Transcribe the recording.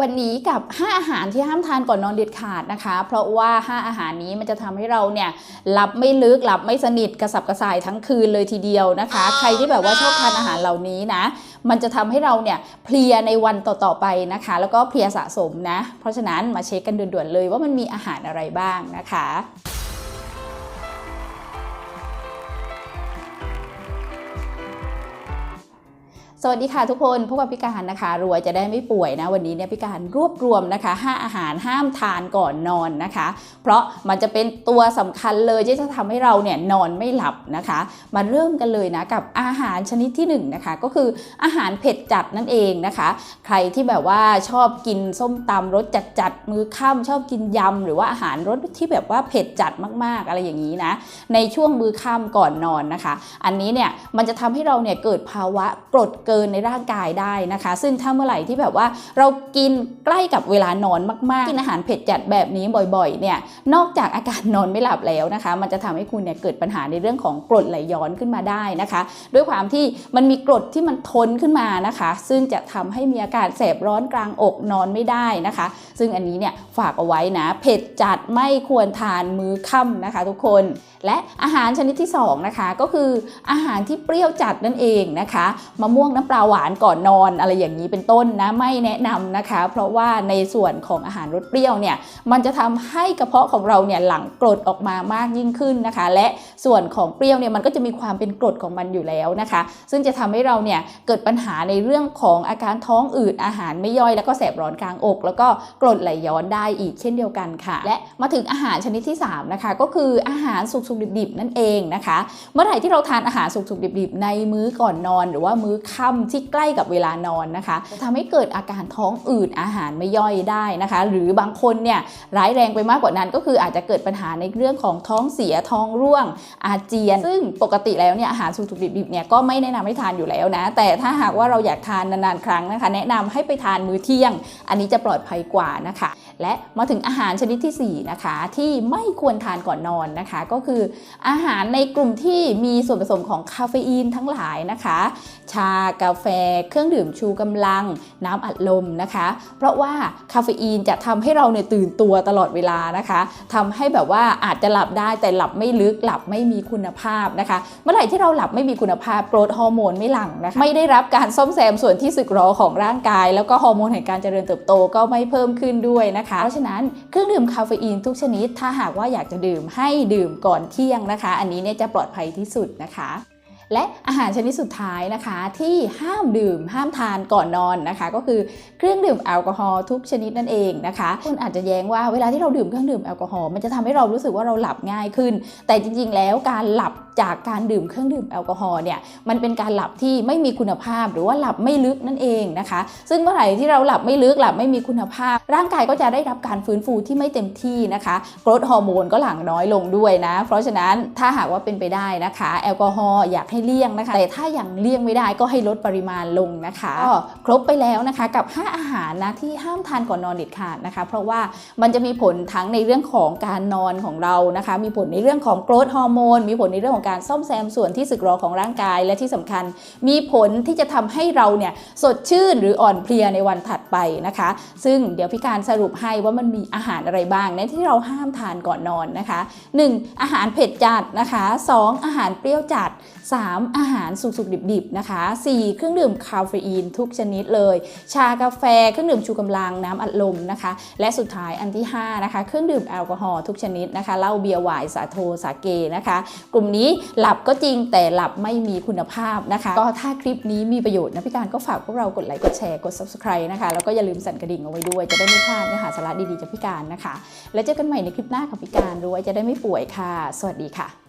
วันนี้กับ 5 อาหารที่ห้ามทานก่อนนอนเด็ดขาดนะคะ เพราะว่า 5 อาหารนี้มันจะทำให้เราเนี่ยหลับไม่ลึกหลับไม่สนิทกระสับกระส่ายทั้งคืนเลยทีเดียวนะคะ ใครที่แบบว่าชอบทานอาหารเหล่านี้นะ มันจะทำให้เราเนี่ยเพลียในวันต่อๆไปนะคะ แล้วก็เพลียสะสมนะ เพราะฉะนั้นมาเช็คกันด่วนๆเลยว่ามันมีอาหารอะไรบ้างนะคะ สวัสดีค่ะทุกคนพวกกับพิการนะคะ รวยจะได้ไม่ป่วยนะ วันนี้เนี่ยพิการรวบรวมนะคะ 5 อาหารห้ามทานก่อนนอนนะคะ เพราะมันจะเป็นตัวสำคัญเลยที่จะทำให้เราเนี่ยนอนไม่หลับนะคะ มาเริ่มกันเลยนะกับอาหารชนิดที่1นงนะคะก็คืออาหารเผ็ดจัดนั่นเองนะคะ ใครที่แบบว่าชอบกินส้มตำรสจัดจัดมือค่ำชอบกินยำหรือว่าอาหารรสที่แบบว่าเผ็ดจัดมากๆอะไรอย่างนี้นะในช่วงมือค่ำก่อนนอนนะคะ อันนี้เนี่ยมันจะทำให้เราเนี่ยเกิดภาวะกรดเกินในร่างกายได้นะคะ ซึ่งถ้าเมื่อไหร่ที่แบบว่าเรากินใกล้กับเวลานอนมากๆ กินอาหารเผ็ดจัดแบบนี้บ่อยๆเนี่ยนอกจากอาการนอนไม่หลับแล้วนะคะ มันจะทำให้คุณเนี่ยเกิดปัญหาในเรื่องของกรดไหลย้อนขึ้นมาได้นะคะ ด้วยความที่มันมีกรดที่มันทนขึ้นมานะคะ ซึ่งจะทำให้มีอาการแสบร้อนกลางอกนอนไม่ได้นะคะ ซึ่งอันนี้เนี่ยฝากเอาไว้นะเผ็ดจัดไม่ควรทานมื้อค่ำนะคะ ทุกคนและอาหารชนิดที่สองนะคะก็คืออาหารที่เปรี้ยวจัดนั่นเองนะคะมะม่วงน้ำปลาหวานก่อนนอนอะไรอย่างนี้เป็นต้นนะไม่แนะนำนะคะ เพราะว่าในส่วนของอาหารรสเปรี้ยวเนี่ยมันจะทำให้กระเพาะของเราเนี่ยหลั่งกรดออกมามากยิ่งขึ้นนะคะ และส่วนของเปรี้ยวเนี่ยมันก็จะมีความเป็นกรดของมันอยู่แล้วนะคะ ซึ่งจะทำให้เราเนี่ยเกิดปัญหาในเรื่องของอาการท้องอืดอาหารไม่ย่อย แล้วก็แสบร้อนกลางอก แล้วก็กรดไหลย้อนได้อีกเช่นเดียวกันค่ะ และมาถึงอาหารชนิดที่สามนะคะก็คืออาหารสุกๆดิบๆนั่นเองนะคะ เมื่อไหร่ที่เราทานอาหารสุกๆดิบๆ ในมื้อก่อนนอน หรือว่ามื้อค่ำที่ใกล้กับเวลานอนนะคะจะทำให้เกิดอาการท้องอืดอาหารไม่ย่อยได้นะคะ หรือบางคนเนี่ยร้ายแรงไปมากกว่านั้นก็คืออาจจะเกิดปัญหาในเรื่องของท้องเสียท้องร่วง อาเจียน ซึ่งปกติแล้วเนี่ยอาหารสุกดิบๆเนี่ยก็ไม่แนะนำให้ทานอยู่แล้วนะ แต่ถ้าหากว่าเราอยากทานนานๆครั้งนะคะ แนะนำให้ไปทานมื้อเที่ยง อันนี้จะปลอดภัยกว่านะคะ และมาถึงอาหารชนิดที่ 4 นะคะที่ไม่ควรทานก่อนนอนนะคะ ก็คืออาหารในกลุ่มที่มีส่วนผสมของคาเฟอีนทั้งหลายนะคะ ชากาแฟ เครื่องดื่มชูกำลัง น้ำอัดลมนะคะ เพราะว่าคาเฟอีนจะทำให้เราเนี่ยตื่นตัวตลอดเวลานะคะทำให้แบบว่าอาจจะหลับได้แต่หลับไม่ลึกหลับไม่มีคุณภาพนะคะ เมื่อไหร่ที่เราหลับไม่มีคุณภาพโกรทฮอร์โมนไม่หลั่งนะคะไม่ได้รับการซ่อมแซมส่วนที่สึกหรอของร่างกาย แล้วก็ฮอร์โมนแห่งการเจริญเติบโตก็ไม่เพิ่มขึ้นด้วยนะคะเพราะฉะนั้นเครื่องดื่มคาเฟอีนทุกชนิด ถ้าหากว่าอยากจะดื่มให้ดื่มก่อนเที่ยงนะคะ อันนี้เนี่ยจะปลอดภัยที่สุดนะคะ และอาหารชนิดสุดท้ายนะคะ ที่ห้ามดื่มห้ามทานก่อนนอนนะคะ ก็คือเครื่องดื่มแอลกอฮอล์ทุกชนิดนั่นเองนะคะคนอาจจะแย้งว่าเวลาที่เราดื่มเครื่องดื่มแอลกอฮอล์มันจะทำให้เรารู้สึกว่าเราหลับง่ายขึ้น แต่จริง ๆ แล้วการหลับจากการดื่มเครื่องดื่มแอลกอฮอล์เนี่ยมันเป็นการหลับที่ไม่มีคุณภาพหรือว่าหลับไม่ลึกนั่นเองนะคะ ซึ่งเมื่อไหร่ที่เราหลับไม่ลึกหลับไม่มีคุณภาพ ร่างกายก็จะได้รับการฟื้นฟูที่ไม่เต็มที่นะคะกรดฮอร์โมนก็หลั่งน้อยลงด้วยนะ เพราะฉะนั้นถ้าหากว่าเป็นไปได้นะคะ แอลกอฮอล์อยากให้เลี่ยงนะคะ แต่ถ้ายังเลี่ยงไม่ได้ก็ให้ลดปริมาณลงนะคะก็ครบไปแล้วนะคะกับ 5 อาหารนะที่ห้ามทานก่อนนอนเด็ดขาดนะคะ เพราะว่ามันจะมีผลทั้งในเรื่องของการนอนของเรานะคะ มีผลในเรื่องของโกรทฮอร์โมนมีผลในเรื่องของการซ่อมแซมส่วนที่สึกหรอของร่างกาย และที่สำคัญ มีผลที่จะทำให้เราเนี่ยสดชื่นหรืออ่อนเพลียในวันถัดไปนะคะ ซึ่งเดี๋ยวพี่การสรุปให้ว่ามันมีอาหารอะไรบ้างในที่เราห้ามทานก่อนนอนนะคะ 1. อาหารเผ็ดจัดนะคะ 2. อาหารเปรี้ยวจัด 3. อาหารสุกๆ ดิบๆ นะคะ 4. เครื่องดื่มคาเฟอีนทุกชนิดเลย ชากาแฟเครื่องดื่มชูกำลังน้ำอัดลมนะคะ และสุดท้ายอันที่ 5 นะคะ เครื่องดื่มแอลกอฮอล์ทุกชนิดนะคะเหล้าเบียร์ไวน์สาโทสาเกนะคะ กลุ่มนี้หลับก็จริงแต่หลับไม่มีคุณภาพนะคะ ก็ถ้าคลิปนี้มีประโยชน์นะพี่การก็ฝากพวกเรากดไลค์กดแชร์กด subscribe นะคะแล้วก็อย่าลืมสั่นกระดิ่งเอาไว้ด้วย จะได้ไม่พลาดเนื้อหาสาระดีๆจากพี่การนะคะ แล้วเจอกันใหม่ในคลิปหน้ากับพี่การด้วยจะได้ไม่ป่วยค่ะ สวัสดีค่ะ